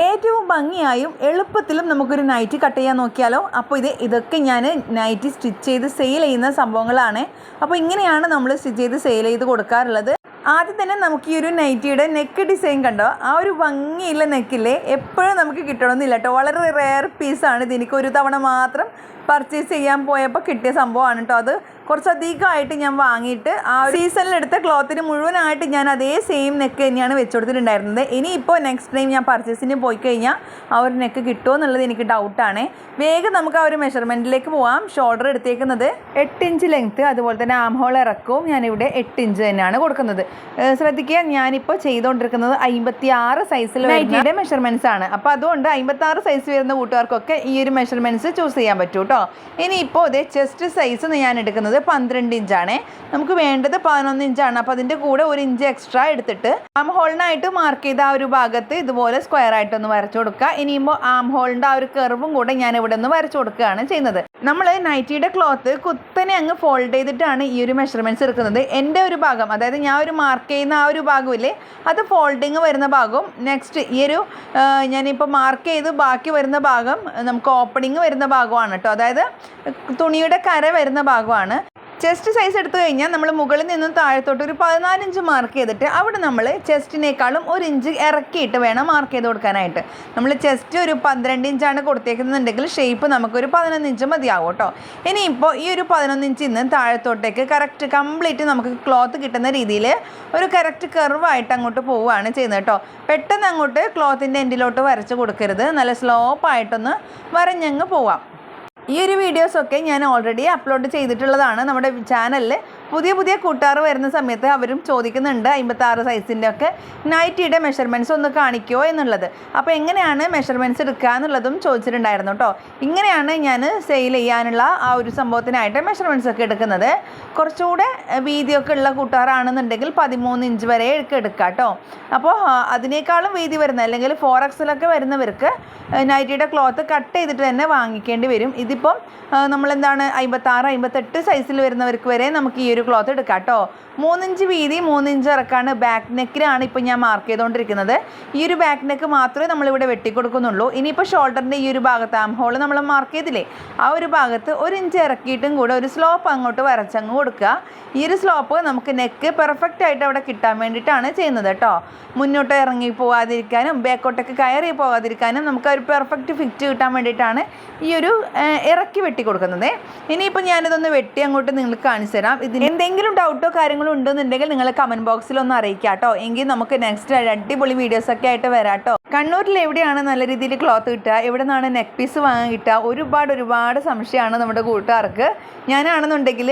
ഏറ്റവും ഭംഗിയായും എളുപ്പത്തിലും നമുക്കൊരു നൈറ്റി കട്ട് ചെയ്യാൻ നോക്കിയാലോ? അപ്പോൾ ഇത് ഇതൊക്കെ ഞാൻ നൈറ്റി സ്റ്റിച്ച് ചെയ്ത് സെയിൽ ചെയ്യുന്ന സംഭവങ്ങളാണ്. അപ്പോൾ ഇങ്ങനെയാണ് നമ്മൾ സ്റ്റിച്ച് ചെയ്ത് സെയിൽ ചെയ്ത് കൊടുക്കാറുള്ളത്. ആദ്യം തന്നെ നമുക്ക് ഈ ഒരു നൈറ്റിയുടെ നെക്ക് ഡിസൈൻ കണ്ടോ? ആ ഒരു ഭംഗിയുള്ള നെക്കില്ലേ എപ്പോഴും നമുക്ക് കിട്ടണമെന്നില്ല കേട്ടോ. വളരെ റെയർ പീസാണ് ഇത് എനിക്ക് ഒരു തവണ മാത്രം പർച്ചേസ് ചെയ്യാൻ പോയപ്പോൾ കിട്ടിയ സംഭവമാണ് കേട്ടോ അത്. കുറച്ചധികമായിട്ട് ഞാൻ വാങ്ങിയിട്ട് ആ സീസണിൽ എടുത്ത ക്ലോത്തിന് മുഴുവനായിട്ട് ഞാൻ അതേ സെയിം നെക്ക് തന്നെയാണ് വെച്ച് കൊടുത്തിട്ടുണ്ടായിരുന്നത് ഇനിയിപ്പോൾ നെക്സ്റ്റ് ടൈം ഞാൻ പർച്ചേസിന് പോയി കഴിഞ്ഞാൽ ആ ഒരു നെക്ക് കിട്ടുമോ എന്നുള്ളത് എനിക്ക് ഡൗട്ടാണ് വേഗം നമുക്ക് ആ ഒരു മെഷർമെന്റിലേക്ക് പോവാം. ഷോൾഡർ എടുത്തേക്കുന്നത് എട്ട് ഇഞ്ച് ലെങ്ത്ത് അതുപോലെ തന്നെ ആം ഹോൾ ഇറക്കവും ഞാനിവിടെ എട്ട് ഇഞ്ച് തന്നെയാണ് കൊടുക്കുന്നത്. ശ്രദ്ധിക്കുക ഞാനിപ്പോൾ ചെയ്തുകൊണ്ടിരിക്കുന്നത് അമ്പത്തി ആറ് സൈസിൽ നൈറ്റിയുടെ മെഷർമെന്റ്സ് ആണ്. അപ്പോൾ അതുകൊണ്ട് അമ്പത്തി ആറ് സൈസ് വരുന്ന കൂട്ടുകാർക്കൊക്കെ ഈ ഒരു മെഷർമെന്റ്സ് ചൂസ് ചെയ്യാൻ പറ്റൂ കേട്ടോ ഇനിയിപ്പോൾ ഇതേ ചെസ്റ്റ് സൈസ് ഞാൻ എടുക്കുന്നത് പന്ത്രണ്ട് ഇഞ്ചാണേ. നമുക്ക് വേണ്ടത് പതിനൊന്ന് ഇഞ്ചാണ്. അപ്പോൾ അതിന്റെ കൂടെ ഒരു ഇഞ്ച് എക്സ്ട്രാ എടുത്തിട്ട് ആം ഹോളിനായിട്ട് മാർക്ക് ചെയ്ത ആ ഒരു ഭാഗത്ത് ഇതുപോലെ സ്ക്വയർ ആയിട്ടൊന്ന് വരച്ചു കൊടുക്കുക. ഇനിയുമ്പോൾ ആം ഹോളിന്റെ ആ ഒരു കെർവും കൂടെ ഞാൻ ഇവിടെ നിന്ന് വരച്ചു കൊടുക്കുകയാണ് ചെയ്യുന്നത്. നമ്മൾ നൈറ്റിയുടെ ക്ലോത്ത് കുത്തനെ അങ്ങ് ഫോൾഡ് ചെയ്തിട്ടാണ് ഈ ഒരു മെഷർമെന്റ്സ് എടുക്കുന്നത്. എന്റെ ഒരു ഭാഗം അതായത് ഞാൻ ഒരു മാർക്ക് ചെയ്യുന്ന ആ ഒരു ഭാഗമില്ലേ അത് ഫോൾഡിങ് വരുന്ന ഭാഗവും നെക്സ്റ്റ് ഈ ഒരു ഞാനിപ്പോൾ മാർക്ക് ചെയ്ത് ബാക്കി വരുന്ന ഭാഗം നമുക്ക് ഓപ്പണിങ് വരുന്ന ഭാഗമാണ് കേട്ടോ. അതായത് തുണിയുടെ കര വരുന്ന ഭാഗമാണ്. ചെസ്റ്റ് സൈസ് എടുത്തു കഴിഞ്ഞാൽ നമ്മൾ മുകളിൽ നിന്നും താഴത്തോട്ട് ഒരു പതിനാലിഞ്ച് മാർക്ക് ചെയ്തിട്ട് അവിടെ നമ്മൾ ചെസ്റ്റിനേക്കാളും ഒരു ഇഞ്ച് ഇറക്കിയിട്ട് വേണം മാർക്ക് ചെയ്ത് കൊടുക്കാനായിട്ട്. നമ്മൾ ചെസ്റ്റ് ഒരു പന്ത്രണ്ട് ഇഞ്ചാണ് കൊടുത്തേക്കുന്നുണ്ടെങ്കിൽ ഷേപ്പ് നമുക്കൊരു പതിനൊന്ന് ഇഞ്ച് മതിയാവും കേട്ടോ. ഇനിയിപ്പോൾ ഈ ഒരു പതിനൊന്ന് ഇഞ്ചിൽ നിന്ന് താഴത്തോട്ടേക്ക് കറക്റ്റ് കംപ്ലീറ്റ് നമുക്ക് ക്ലോത്ത് കിട്ടുന്ന രീതിയിൽ ഒരു കറക്റ്റ് കർവായിട്ട് അങ്ങോട്ട് പോവുകയാണ് ചെയ്യുന്നത് കേട്ടോ. പെട്ടെന്ന് അങ്ങോട്ട് ക്ലോത്തിന്റെ എൻഡിലോട്ട് വരച്ച് കൊടുക്കരുത്. നല്ല സ്ലോപ്പായിട്ടൊന്ന് വരഞ്ഞങ്ങ് പോവാം. ഈ ഒരു വീഡിയോസൊക്കെ ഞാൻ ഓൾറെഡി അപ്ലോഡ് ചെയ്തിട്ടുള്ളതാണ് നമ്മുടെ ചാനലിൽ പുതിയ പുതിയ കൂട്ടുകാർ വരുന്ന സമയത്ത് അവരും ചോദിക്കുന്നുണ്ട് അമ്പത്താറ് സൈസിന്റെ ഒക്കെ നൈറ്റിയുടെ മെഷർമെന്റ്സ് ഒന്ന് കാണിക്കുമോ എന്നുള്ളത്. അപ്പോൾ എങ്ങനെയാണ് മെഷർമെന്റ്സ് എടുക്കുക എന്നുള്ളതും ചോദിച്ചിട്ടുണ്ടായിരുന്നു കേട്ടോ. ഇങ്ങനെയാണ് ഞാൻ സെയിൽ ചെയ്യാനുള്ള ആ ഒരു സംഭവത്തിനായിട്ട് മെഷർമെന്റ്സ് ഒക്കെ എടുക്കുന്നത്. കുറച്ചുകൂടെ വീതിയൊക്കെ ഉള്ള കൂട്ടുകാരാണെന്നുണ്ടെങ്കിൽ പതിമൂന്ന് ഇഞ്ച് വരെ ഒക്കെ എടുക്കാം കേട്ടോ. അപ്പോൾ അതിനേക്കാളും വീതി വരുന്ന അല്ലെങ്കിൽ ഫോർ എക്സിലൊക്കെ വരുന്നവർക്ക് നൈറ്റിയുടെ ക്ലോത്ത് കട്ട് ചെയ്തിട്ട് തന്നെ വാങ്ങിക്കേണ്ടി വരും. ഇതിപ്പം നമ്മളെന്താണ് അമ്പത്താറ് അമ്പത്തെട്ട് സൈസിൽ വരുന്നവർക്ക് വരെ നമുക്ക് ഈ ഒരു ക്ലോത്ത് എടുക്കാം കേട്ടോ. മൂന്നിഞ്ച് വീതി മൂന്നിഞ്ച് ഇറക്കാണ് ബാക്ക് നെക്കിലാണ് ഇപ്പോൾ ഞാൻ മാർക്ക് ചെയ്തുകൊണ്ടിരിക്കുന്നത് ഈ ഒരു ബാക്ക് നെക്ക് മാത്രമേ നമ്മളിവിടെ വെട്ടിക്കൊടുക്കുന്നുള്ളൂ. ഇനിയിപ്പോൾ ഷോൾഡറിന്റെ ഈ ഒരു ഭാഗത്ത് ആം ഹോൾ നമ്മൾ മാർക്ക് ചെയ്തില്ലേ? ആ ഒരു ഭാഗത്ത് ഒരു ഇഞ്ച് ഇറക്കിയിട്ടും കൂടെ ഒരു സ്ലോപ്പ് അങ്ങോട്ട് വരച്ചങ്ങ് കൊടുക്കുക. ഈ ഒരു സ്ലോപ്പ് നമുക്ക് നെക്ക് പെർഫെക്റ്റ് ആയിട്ട് അവിടെ കിട്ടാൻ വേണ്ടിയിട്ടാണ് ചെയ്യുന്നത് കേട്ടോ. മുന്നോട്ട് ഇറങ്ങി പോകാതിരിക്കാനും ബാക്കോട്ടൊക്കെ കയറി പോകാതിരിക്കാനും നമുക്ക് ഒരു പെർഫെക്റ്റ് ഫിറ്റ് കിട്ടാൻ വേണ്ടിയിട്ടാണ് ഈ ഒരു ഇറക്കി വെട്ടി കൊടുക്കുന്നത് ഇനിയിപ്പോൾ ഞാനിതൊന്ന് വെട്ടി അങ്ങോട്ട് നിങ്ങൾക്ക് കാണിച്ചു തരാം. ഇതിന് എന്തെങ്കിലും ഡൗട്ടോ കാര്യങ്ങളോ ഉണ്ടെന്നുണ്ടെങ്കിൽ നിങ്ങൾ കമന്റ് ബോക്സിൽ ഒന്ന് അറിയിക്കാട്ടോ കേട്ടോ എങ്കിൽ നമുക്ക് നെക്സ്റ്റ് അടിപൊളി വീഡിയോസ് ഒക്കെ ആയിട്ട് വരാട്ടോ കണ്ണൂരിൽ എവിടെയാണ് നല്ല രീതിയിൽ ക്ലോത്ത് കിട്ടുക? എവിടെ നിന്നാണ് നെക്ക് പീസ് വാങ്ങാൻ കിട്ടുക? ഒരുപാട് ഒരുപാട് സംശയമാണ് നമ്മുടെ കൂട്ടുകാർക്ക്. ഞാനാണെന്നുണ്ടെങ്കിൽ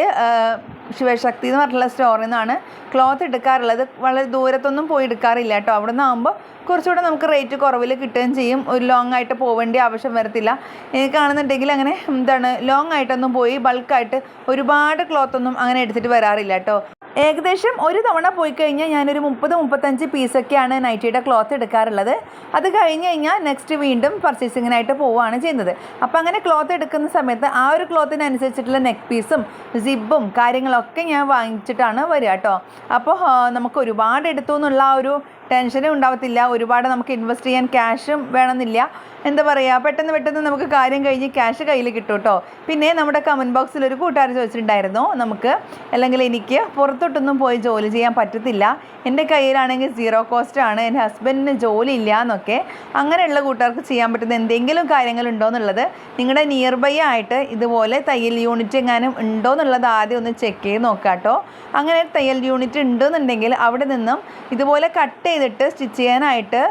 ശിവശക്തി എന്ന് പറഞ്ഞിട്ടുള്ള സ്റ്റോറിൽ നിന്നാണ് ക്ലോത്ത് എടുക്കാറുള്ളത്. വളരെ ദൂരത്തൊന്നും പോയി എടുക്കാറില്ല കേട്ടോ. അവിടെ നിന്നാകുമ്പോൾ കുറച്ചുകൂടെ നമുക്ക് റേറ്റ് കുറവിൽ കിട്ടുകയും ചെയ്യും. ഒരു ലോങ് ആയിട്ട് പോവേണ്ട ആവശ്യം വരത്തില്ല. എനിക്കാണെന്നുണ്ടെങ്കിൽ അങ്ങനെ എന്താണ് ലോങ് ആയിട്ടൊന്നും പോയി ബൾക്കായിട്ട് ഒരുപാട് ക്ലോത്തൊന്നും അങ്ങനെ എടുത്തിട്ട് വരാറില്ല കേട്ടോ. ഏകദേശം ഒരു തവണ പോയി കഴിഞ്ഞാൽ ഞാനൊരു മുപ്പത് മുപ്പത്തഞ്ച് പീസൊക്കെയാണ് നൈറ്റിയുടെ ക്ലോത്ത് എടുക്കാറുള്ളത്. അത് കഴിഞ്ഞ് കഴിഞ്ഞാൽ നെക്സ്റ്റ് വീണ്ടും പർച്ചേസിങ്ങിനായിട്ട് പോവുകയാണ് ചെയ്യുന്നത്. അപ്പോൾ അങ്ങനെ ക്ലോത്ത് എടുക്കുന്ന സമയത്ത് ആ ഒരു ക്ലോത്തിനനുസരിച്ചിട്ടുള്ള നെക്ക് പീസും സിബും കാര്യങ്ങളൊക്കെ ഞാൻ വാങ്ങിച്ചിട്ടാണ് വരിക കേട്ടോ. അപ്പോൾ നമുക്ക് ഒരുപാട് എടുത്തു എന്നുള്ള ആ ഒരു ടെൻഷനും ഉണ്ടാവത്തില്ല. ഒരുപാട് നമുക്ക് ഇൻവെസ്റ്റ് ചെയ്യാൻ ക്യാഷും വേണമെന്നില്ല. എന്താ പറയുക പെട്ടെന്ന് പെട്ടെന്ന് നമുക്ക് കാര്യം കഴിഞ്ഞ് ക്യാഷ് കയ്യിൽ കിട്ടും കേട്ടോ പിന്നെ നമ്മുടെ കമന്റ് ബോക്സിൽ ഒരു കൂട്ടുകാർ ചോദിച്ചിട്ടുണ്ടായിരുന്നു നമുക്ക് അല്ലെങ്കിൽ എനിക്ക് പുറത്തോട്ടൊന്നും പോയി ജോലി ചെയ്യാൻ പറ്റത്തില്ല. എന്റെ കയ്യിലാണെങ്കിൽ സീറോ കോസ്റ്റ് ആണ്. എന്റെ ഹസ്ബൻഡിന് ജോലി ഇല്ല എന്നൊക്കെ അങ്ങനെയുള്ള കൂട്ടുകാർക്ക് ചെയ്യാൻ പറ്റുന്ന എന്തെങ്കിലും കാര്യങ്ങളുണ്ടോ എന്നുള്ളത് നിങ്ങളുടെ നിയർ ബൈ ആയിട്ട് ഇതുപോലെ തയ്യൽ യൂണിറ്റ് എങ്ങാനും ഉണ്ടോ എന്നുള്ളത് ആദ്യം ഒന്ന് ചെക്ക് ചെയ്ത് നോക്കാം കേട്ടോ അങ്ങനെ തയ്യൽ യൂണിറ്റ് ഉണ്ടെന്നുണ്ടെങ്കിൽ അവിടെ നിന്നും ഇതുപോലെ കട്ട് ചെയ്തിട്ട് സ്റ്റിച്ച് ചെയ്യാനായിട്ട്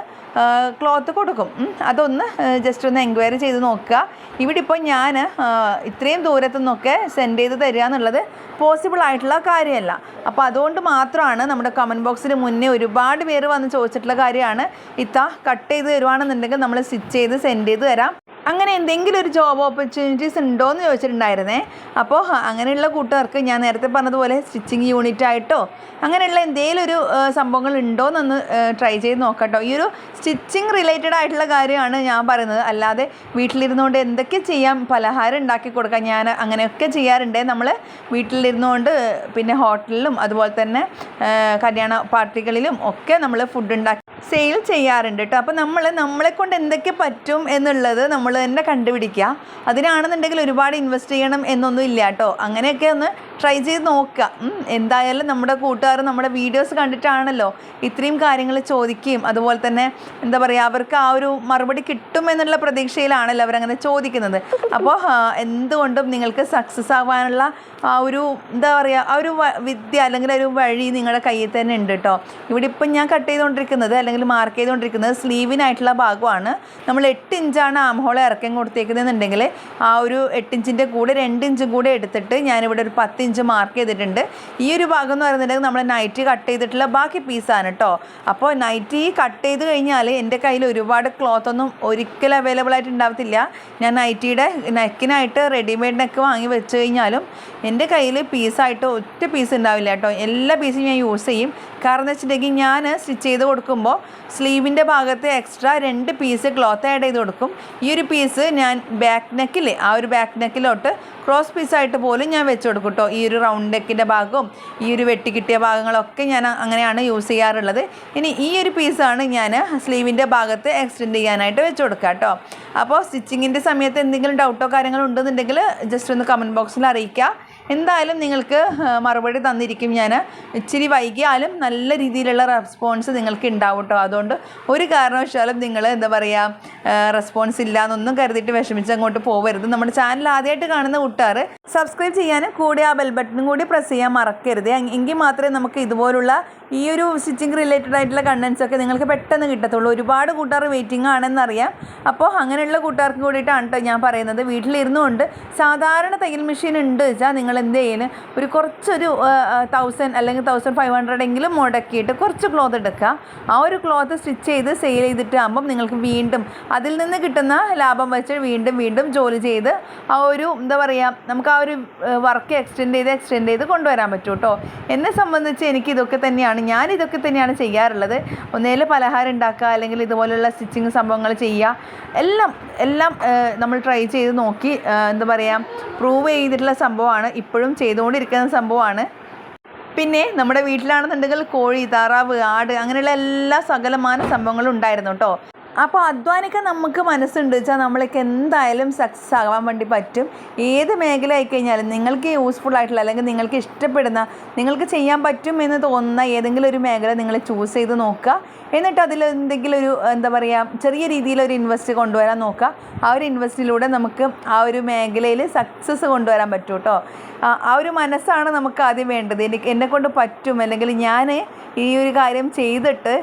ക്ലോത്ത് കൊടുക്കും. അതൊന്ന് ജസ്റ്റ് ഒന്ന് എൻക്വയറി ചെയ്ത് നോക്കുക. ഇവിടെ ഇപ്പോൾ ഞാൻ ഇത്രയും ദൂരത്തു നിന്നൊക്കെ സെൻഡ് ചെയ്ത് തരിക എന്നുള്ളത് പോസിബിൾ ആയിട്ടുള്ള കാര്യമല്ല. അപ്പോൾ അതുകൊണ്ട് മാത്രമാണ് നമ്മുടെ കമന്റ് ബോക്സിന് മുന്നേ ഒരുപാട് പേര് വന്ന് ചോദിച്ചിട്ടുള്ള കാര്യമാണ്. ഇത്ത കട്ട് ചെയ്ത് തരുവാണെന്നുണ്ടെങ്കിൽ നമ്മൾ സ്റ്റിച്ച് ചെയ്ത് സെൻഡ് ചെയ്ത് തരാം. അങ്ങനെ എന്തെങ്കിലും ഒരു ജോബ് ഓപ്പർച്യൂണിറ്റീസ് ഉണ്ടോ എന്ന് ചോദിച്ചിട്ടുണ്ടായിരുന്നേ അപ്പോൾ അങ്ങനെയുള്ള കൂട്ടുകാർക്ക് ഞാൻ നേരത്തെ പറഞ്ഞതുപോലെ സ്റ്റിച്ചിങ് യൂണിറ്റ് ആയിട്ടോ അങ്ങനെയുള്ള എന്തെങ്കിലും ഒരു സംഭവങ്ങൾ ഉണ്ടോ എന്നൊന്ന് ട്രൈ ചെയ്ത് നോക്കട്ടോ. ഈ ഒരു സ്റ്റിച്ചിങ് റിലേറ്റഡ് ആയിട്ടുള്ള കാര്യമാണ് ഞാൻ പറയുന്നത്. അല്ലാതെ വീട്ടിലിരുന്നുകൊണ്ട് എന്തൊക്കെ ചെയ്യാം പലഹാരം ഉണ്ടാക്കി കൊടുക്കാം ഞാൻ അങ്ങനെയൊക്കെ ചെയ്യാറുണ്ട്. നമ്മൾ വീട്ടിലിരുന്നുകൊണ്ട് പിന്നെ ഹോട്ടലിലും അതുപോലെ തന്നെ കല്യാണ പാർട്ടികളിലും ഒക്കെ നമ്മൾ ഫുഡ് ഉണ്ടാക്കി സെയിൽ ചെയ്യാറുണ്ട് കേട്ടോ അപ്പോൾ നമ്മൾ നമ്മളെ കൊണ്ട് എന്തൊക്കെ പറ്റും എന്നുള്ളത് നമ്മൾ തന്നെ കണ്ടുപിടിക്കുക. അതിനാണെന്നുണ്ടെങ്കിൽ ഒരുപാട് ഇൻവെസ്റ്റ് ചെയ്യണം എന്നൊന്നും ഇല്ല കേട്ടോ അങ്ങനെയൊക്കെ ഒന്ന് ട്രൈ ചെയ്ത് നോക്കുക. എന്തായാലും നമ്മുടെ കൂട്ടുകാർ നമ്മുടെ വീഡിയോസ് കണ്ടിട്ടാണല്ലോ ഇത്രയും കാര്യങ്ങൾ ചോദിക്കുകയും അതുപോലെ തന്നെ എന്താ പറയുക അവർക്ക് ആ ഒരു മറുപടി കിട്ടും എന്നുള്ള പ്രതീക്ഷയിലാണല്ലോ അവരങ്ങനെ ചോദിക്കുന്നത്. അപ്പോൾ എന്തുകൊണ്ടും നിങ്ങൾക്ക് സക്സസ് ആവാനുള്ള ആ ഒരു എന്താ പറയുക ആ ഒരു വിദ്യ അല്ലെങ്കിൽ ഒരു വഴി നിങ്ങളുടെ കയ്യിൽ തന്നെ ഉണ്ട് കേട്ടോ ഇവിടെ ഇപ്പം ഞാൻ കട്ട് ചെയ്തുകൊണ്ടിരിക്കുന്നത് മാർക്ക് ചെയ്തുകൊണ്ടിരിക്കുന്നത് സ്ലീവിനായിട്ടുള്ള ഭാഗമാണ്. നമ്മൾ എട്ട് ഇഞ്ചാണ് ആം ഹോൾ ഇറക്കം കൊടുത്തേക്കുന്നതെന്നുണ്ടെങ്കിൽ ആ ഒരു എട്ട് ഇഞ്ചിന്റെ കൂടെ രണ്ട് ഇഞ്ചും കൂടെ എടുത്തിട്ട് ഞാനിവിടെ ഒരു പത്ത് ഇഞ്ച് മാർക്ക് ചെയ്തിട്ടുണ്ട്. ഈ ഒരു ഭാഗം എന്ന് പറയുന്നുണ്ടെങ്കിൽ നമ്മൾ നൈറ്റി കട്ട് ചെയ്തിട്ടുള്ള ബാക്കി പീസാണ് കേട്ടോ അപ്പോൾ നൈറ്റി കട്ട് ചെയ്ത് കഴിഞ്ഞാൽ എന്റെ കയ്യിൽ ഒരുപാട് ക്ലോത്ത് ഒന്നും ഒരിക്കലും അവൈലബിൾ ആയിട്ട് ഉണ്ടാവത്തില്ല. ഞാൻ നൈറ്റിയുടെ നെക്കിനായിട്ട് റെഡിമെയ്ഡ് നെക്ക് വാങ്ങി വെച്ച് കഴിഞ്ഞാലും എന്റെ കയ്യിൽ പീസായിട്ട് ഒറ്റ പീസ് ഉണ്ടാവില്ല കേട്ടോ എല്ലാ പീസും ഞാൻ യൂസ് ചെയ്യും. കാരണം എന്ന് വെച്ചിട്ടുണ്ടെങ്കിൽ ഞാൻ സ്റ്റിച്ച് ചെയ്ത് കൊടുക്കുമ്പോൾ സ്ലീവിന്റെ ഭാഗത്ത് എക്സ്ട്രാ രണ്ട് പീസ് ക്ലോത്ത് ആഡ് ചെയ്ത് കൊടുക്കും. ഈ ഒരു പീസ് ഞാൻ ബാക്ക് നെക്കിൽ ആ ഒരു ബാക്ക് നെക്കിലോട്ട് ക്രോസ് പീസായിട്ട് പോലും ഞാൻ വെച്ച് കൊടുക്കും കേട്ടോ ഈ ഒരു റൗണ്ട് നെക്കിന്റെ ഭാഗവും ഈ ഒരു വെട്ടി കിട്ടിയ ഭാഗങ്ങളൊക്കെ ഞാൻ അങ്ങനെയാണ് യൂസ് ചെയ്യാറുള്ളത്. ഇനി ഈ ഒരു പീസാണ് ഞാൻ സ്ലീവിന്റെ ഭാഗത്ത് എക്സ്റ്റെൻഡ് ചെയ്യാനായിട്ട് വെച്ച് കൊടുക്കുക കേട്ടോ അപ്പോൾ സ്റ്റിച്ചിങ്ങിന്റെ സമയത്ത് എന്തെങ്കിലും ഡൗട്ടോ കാര്യങ്ങളോ ഉണ്ടെന്നുണ്ടെങ്കിൽ ജസ്റ്റ് ഒന്ന് കമന്റ് ബോക്സിൽ അറിയിക്കുക എന്തായാലും നിങ്ങൾക്ക് മറുപടി തന്നിരിക്കും ഞാൻ ഇച്ചിരി വൈകിയാലും നല്ല രീതിയിലുള്ള റെസ്പോൺസ് നിങ്ങൾക്ക് ഉണ്ടാവും കേട്ടോ അതുകൊണ്ട് ഒരു കാരണവശാലും നിങ്ങൾ എന്താ പറയുക റെസ്പോൺസ് ഇല്ല എന്നൊന്നും കരുതിയിട്ട് വിഷമിച്ച് അങ്ങോട്ട് പോകരുത് നമ്മുടെ ചാനൽ ആദ്യമായിട്ട് കാണുന്ന കൂട്ടുകാർ സബ്സ്ക്രൈബ് ചെയ്യാനും കൂടെ ആ ബെൽ ബട്ടണും കൂടി പ്രസ് ചെയ്യാൻ മറക്കരുത്. എങ്- എങ്കിൽ മാത്രമേ നമുക്ക് ഇതുപോലുള്ള ഈ ഒരു സ്റ്റിച്ചിങ് റിലേറ്റഡ് ആയിട്ടുള്ള കണ്ടൻസ് ഒക്കെ നിങ്ങൾക്ക് പെട്ടെന്ന് കിട്ടത്തുള്ളൂ. ഒരുപാട് കൂട്ടുകാർ വെയിറ്റിംഗ് ആണെന്നറിയാം. അപ്പോൾ അങ്ങനെയുള്ള കൂട്ടുകാർക്ക് കൂടിയിട്ടാണ് കേട്ടോ ഞാൻ പറയുന്നത്. വീട്ടിലിരുന്നുകൊണ്ട് സാധാരണ തയ്യൽ മെഷീൻ ഉണ്ട് വെച്ചാൽ നിങ്ങൾ എന്ത് ചെയ്യുന്നത് ഒരു കുറച്ചൊരു തൗസൻഡ് അല്ലെങ്കിൽ തൗസൻഡ് ഫൈവ് ഹൺഡ്രഡ് എങ്കിലും മുടക്കിയിട്ട് കുറച്ച് ക്ലോത്ത് എടുക്കുക ആ ഒരു ക്ലോത്ത് സ്റ്റിച്ച് ചെയ്ത് സെയിൽ ചെയ്തിട്ട് ആകുമ്പം നിങ്ങൾക്ക് വീണ്ടും അതിൽ നിന്ന് കിട്ടുന്ന ലാഭം വെച്ച് വീണ്ടും വീണ്ടും ജോലി ചെയ്ത് ആ ഒരു എന്താ പറയുക നമുക്ക് ആ ഒരു വർക്ക് എക്സ്റ്റെൻഡ് ചെയ്ത് എക്സ്റ്റെൻഡ് ചെയ്ത് കൊണ്ടുവരാൻ പറ്റും കേട്ടോ എന്നെ സംബന്ധിച്ച് എനിക്ക് ഇതൊക്കെ തന്നെയാണ് ഞാൻ ഇതൊക്കെ തന്നെയാണ് ചെയ്യാറുള്ളത്. ഒന്നേൽ പലഹാരം ഉണ്ടാക്കുക അല്ലെങ്കിൽ ഇതുപോലെയുള്ള സ്റ്റിച്ചിങ് സംഭവങ്ങൾ ചെയ്യുക എല്ലാം എല്ലാം നമ്മൾ ട്രൈ ചെയ്ത് നോക്കി എന്താ പറയുക പ്രൂവ് ചെയ്തിട്ടുള്ള സംഭവമാണ്. ഇപ്പോഴും ചെയ്തുകൊണ്ടിരിക്കുന്ന സംഭവമാണ്. പിന്നെ നമ്മുടെ വീട്ടിലാണെന്നുണ്ടെങ്കിൽ കോഴി താറാവ് ആട് അങ്ങനെയുള്ള എല്ലാ സകലമാന സംഭവങ്ങളും ഉണ്ടായിരുന്നു കേട്ടോ. അപ്പോൾ അധ്വാനിക്കാൻ നമുക്ക് മനസ്സുണ്ട് വെച്ചാൽ നമ്മളൊക്കെ എന്തായാലും സക്സസ് ആകാൻ വേണ്ടി പറ്റും. ഏത് മേഖല ആയിക്കഴിഞ്ഞാലും നിങ്ങൾക്ക് യൂസ്ഫുൾ ആയിട്ടുള്ള അല്ലെങ്കിൽ നിങ്ങൾക്ക് ഇഷ്ടപ്പെടുന്ന നിങ്ങൾക്ക് ചെയ്യാൻ പറ്റും എന്ന് തോന്നുന്ന ഏതെങ്കിലും ഒരു മേഖല നിങ്ങൾ ചൂസ് ചെയ്ത് നോക്കുക. എന്നിട്ട് അതിൽ എന്തെങ്കിലും ഒരു എന്താ പറയുക ചെറിയ രീതിയിൽ ഒരു ഇൻവെസ്റ്റ് കൊണ്ടുവരാൻ നോക്കുക. ആ ഒരു ഇൻവെസ്റ്റിലൂടെ നമുക്ക് ആ ഒരു മേഖലയിൽ സക്സസ് കൊണ്ടുവരാൻ പറ്റും കേട്ടോ ആ ഒരു മനസ്സാണ് നമുക്ക് ആദ്യം വേണ്ടത്. എനിക്ക് എന്നെ കൊണ്ട് പറ്റും. അല്ലെങ്കിൽ ഞാൻ ഈ ഒരു കാര്യം ചെയ്തിട്ട്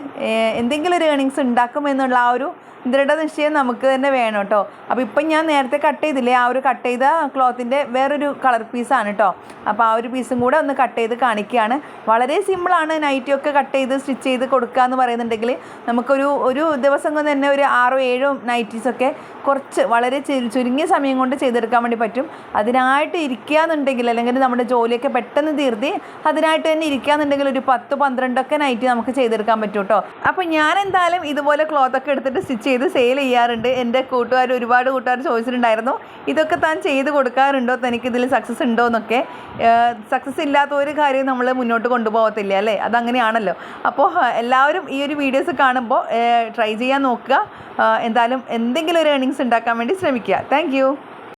എന്തെങ്കിലും ഒരു ഏണിങ്സ് ഉണ്ടാക്കുമെന്നുള്ള ആ ഒരു ദൃഢനിശ്ചയം നമുക്ക് തന്നെ വേണം കേട്ടോ അപ്പോൾ ഇപ്പം ഞാൻ നേരത്തെ കട്ട് ചെയ്തില്ലേ? ആ ഒരു കട്ട് ചെയ്ത ക്ലോത്തിന്റെ വേറൊരു കളർ പീസാണ് കേട്ടോ അപ്പോൾ ആ ഒരു പീസും കൂടെ ഒന്ന് കട്ട് ചെയ്ത് കാണിക്കുകയാണ്. വളരെ സിമ്പിളാണ് നൈറ്റിയൊക്കെ കട്ട് ചെയ്ത് സ്റ്റിച്ച് ചെയ്ത് കൊടുക്കുക എന്ന് പറയുന്നുണ്ടെങ്കിൽ നമുക്കൊരു ഒരു ദിവസം കൊണ്ട് തന്നെ ഒരു ആറോ ഏഴോ നൈറ്റീസൊക്കെ കുറച്ച് വളരെ ചുരുങ്ങിയ സമയം കൊണ്ട് ചെയ്തെടുക്കാൻ വേണ്ടി പറ്റും. അതിനായിട്ട് ഇരിക്കുക എന്നുണ്ടെങ്കിൽ അല്ലെങ്കിൽ നമ്മുടെ ജോലിയൊക്കെ പെട്ടെന്ന് തീർത്തി അതിനായിട്ട് തന്നെ ഇരിക്കുക എന്നുണ്ടെങ്കിൽ ഒരു പത്ത് പന്ത്രണ്ടൊക്കെ നൈറ്റ് നമുക്ക് ചെയ്തെടുക്കാൻ പറ്റും കേട്ടോ. അപ്പോൾ ഞാൻ എന്തായാലും ഇതുപോലെ ക്ലോത്തൊക്കെ എടുത്തിട്ട് സ്റ്റിച്ച് ചെയ്ത് സെയിൽ ചെയ്യാറുണ്ട്. എന്റെ കൂട്ടുകാർ ഒരുപാട് കൂട്ടുകാർ ചോദിച്ചിട്ടുണ്ടായിരുന്നു ഇതൊക്കെ താൻ ചെയ്ത് കൊടുക്കാറുണ്ടോ? തനിക്ക് ഇതിൽ സക്സസ് ഉണ്ടോ? എന്നൊക്കെ. സക്സസ് ഇല്ലാത്ത ഒരു കാര്യം നമ്മൾ മുന്നോട്ട് കൊണ്ടുപോകത്തില്ല അല്ലേ? അതങ്ങനെയാണല്ലോ. അപ്പോൾ എല്ലാവരും ഈ ഒരു വീഡിയോസ് കാണുമ്പോൾ ട്രൈ ചെയ്യാൻ നോക്കുക. എന്തായാലും എന്തെങ്കിലും ഒരു ഏണിങ്സ് ഉണ്ടാക്കാൻ വേണ്ടി ശ്രമിക്കുക. താങ്ക്